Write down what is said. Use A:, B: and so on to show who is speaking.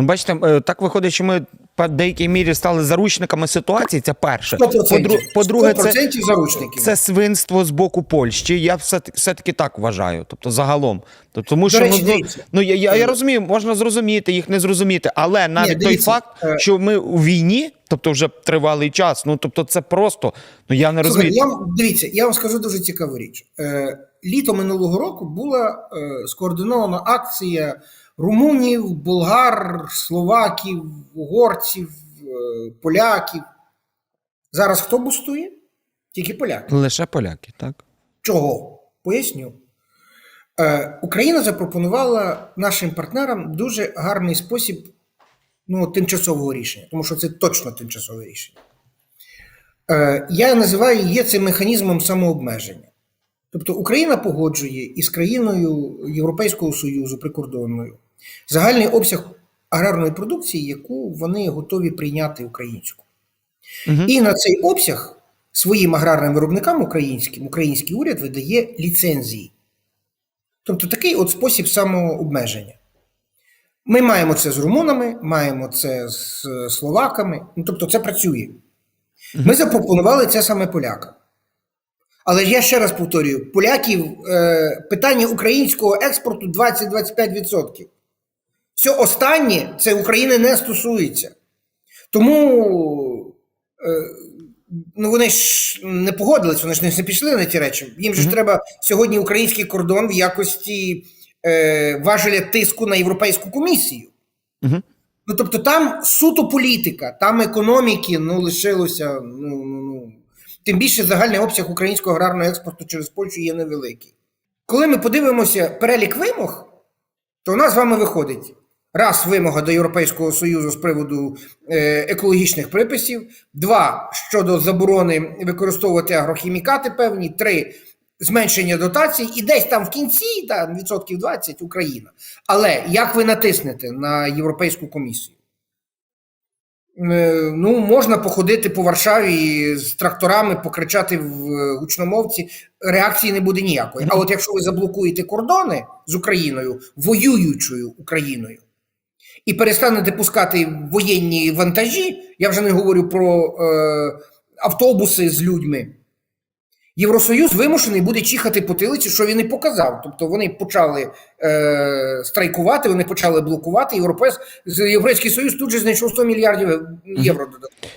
A: Ну, бачите, е, так виходить, що ми по деякій мірі стали заручниками ситуації. Це перше.
B: 100%.
A: По-друге, це,
B: 100% заручників.
A: це свинство з боку Польщі. Я все, все-таки так вважаю. Тобто, загалом. Тобто, тому що
B: речі,
A: ну, ну, ну, я, я, я розумію, можна зрозуміти, їх не зрозуміти. Але навіть той факт,
B: е,
A: що ми у війні, тобто вже тривалий час, ну тобто, це просто. Ну я не розумію.
B: я дивіться, я вам скажу дуже цікаву річ. Е, літо минулого року була е, скоординована акція румунів, болгар, словаків, угорців, е, поляків. Зараз хто бустує? Тільки поляки.
A: Лише поляки, так?
B: Чого? Поясню. Е, Україна запропонувала нашим партнерам дуже гарний спосіб ну, тимчасового рішення, тому що це точно тимчасове рішення. Е, я називаю є цим механізмом самообмеження. Тобто Україна погоджує із країною Європейського Союзу прикордонною загальний обсяг аграрної продукції, яку вони готові прийняти українську.
A: Угу.
B: І на цей обсяг своїм аграрним виробникам українським український уряд видає ліцензії. Тобто такий от спосіб самообмеження. Ми маємо це з румунами, маємо це з словаками, ну, тобто це працює. Ми запропонували це саме полякам. Але я ще раз повторюю: поляків е, питання українського експорту 20-25%. Все останнє це України не стосується. Тому е, ну, вони ж не погодились, вони ж не пішли на ті речі. Їм же ж треба сьогодні український кордон в якості е, важеля тиску на Європейську комісію. Ну тобто там суто політика, там економіки ну, лишилося. Ну, ну, ну. Тим більше загальний обсяг українського аграрного експорту через Польщу є невеликий. Коли ми подивимося перелік вимог, то у нас з вами виходить раз вимога до Європейського Союзу з приводу е, екологічних приписів, два щодо заборони використовувати агрохімікати певні, три зменшення дотацій, і десь там в кінці, та, відсотків 20 Україна. Але як ви натиснете на Європейську комісію? Е, Ну, можна походити по Варшаві з тракторами, покричати в е, гучномовці, реакції не буде ніякої. А от якщо ви заблокуєте кордони з Україною, воюючою Україною, і перестанете пускати воєнні вантажі, я вже не говорю про е, автобуси з людьми. Євросоюз вимушений буде чихати потилиці, що він і показав. Тобто вони почали е, страйкувати, вони почали блокувати. Європейсь, Європейський Союз тут же знайшов 100 мільярдів євро додатково.